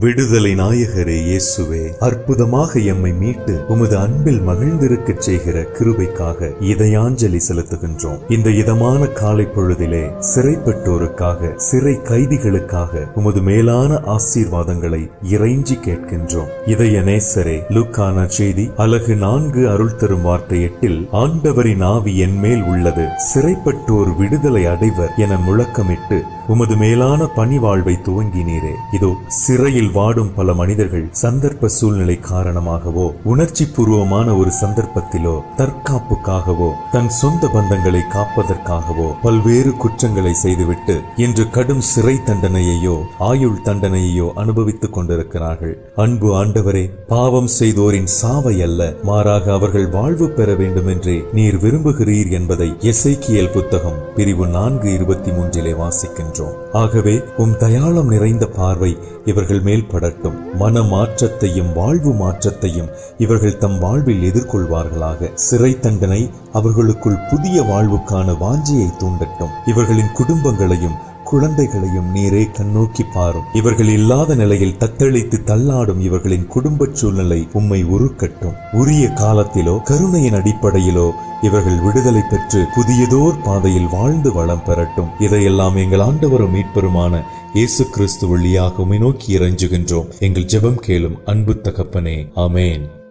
விடுதலை நாயகரே இயேசுவே அற்புதமாக எம்மை மீட்டு உமது அன்பில் மகிழ்ந்திருக்கச் செய்கிற கிருபைக்காக இதயாஞ்சலி செலுத்துகின்றோம். இந்த இதமான காலை பொழுதிலே சிறைப்பட்டோருக்காக சிறை கைதிகளுக்காக உமது மேலான ஆசீர்வாதங்களை இறைஞ்சி கேட்கின்றோம். இதய நேசரே லுக்கான செய்தி அலகு நான்கு அருள் தரும் வார்த்தை எட்டில் ஆண்டவரின் ஆவி என் மேல் உள்ளது சிறைப்பட்டோர் விடுதலை அடைவர் என முழக்கமிட்டு உமது மேலான பணி வாழ்வை துவங்கினீரே. இதோ சிறையில் வாடும் பல மனிதர்கள் சந்தர்ப்ப சூழ்நிலை காரணமாகவோ உணர்ச்சி பூர்வமான ஒரு சந்தர்ப்பத்திலோ தற்காப்புக்காகவோ தன் சொந்த பந்தங்களை காப்பதற்காகவோ பல்வேறு குற்றங்களை செய்துவிட்டு இன்று கடும் சிறை தண்டனையையோ ஆயுள் தண்டனையையோ அனுபவித்துக் கொண்டிருக்கிறார்கள். அன்பு ஆண்டவரே பாவம் செய்தோரின் சாவை அல்ல மாறாக அவர்கள் வாழ்வு பெற வேண்டுமென்றே நீர் விரும்புகிறீர் என்பதை எசைக்கியல் புத்தகம் பிரிவு நான்கு இருபத்தி மூன்றிலே வாசிக்கின்றோம். ஆகவே உம் தயாளம் நிறைந்த பார்வை இவர்கள் மேல் படட்டும். மன மாற்றத்தையும் வாழ்வு மாற்றத்தையும் இவர்கள் தம் வாழ்வில் எதிர்கொள்வார்களாக. சிறை தண்டனை அவர்களுக்குள் புதிய வாழ்வுக்கான வாஞ்சியை தூண்டட்டும். இவர்களின் குடும்பங்களையும் குழந்தைகளையும் நீரே கண்ணோக்கி பாரும். இவர்கள் இல்லாத நிலையில் தத்தளித்து தள்ளாடும் இவர்களின் குடும்ப சூழ்நிலை உம்மை உருக்கட்டும். உரிய காலத்திலோ கருணையின் அடிப்படையிலோ இவர்கள் விடுதலை பெற்று புதியதோர் பாதையில் வாழ்ந்து வளம் பெறட்டும். இதையெல்லாம் எங்கள் ஆண்டவரும் மீட்பெருமான இயேசு கிறிஸ்து வழியாக உமை நோக்கி இறைஞ்சுகின்றோம். எங்கள் ஜெபம் கேளும் அன்பு தகப்பனே. ஆமேன்.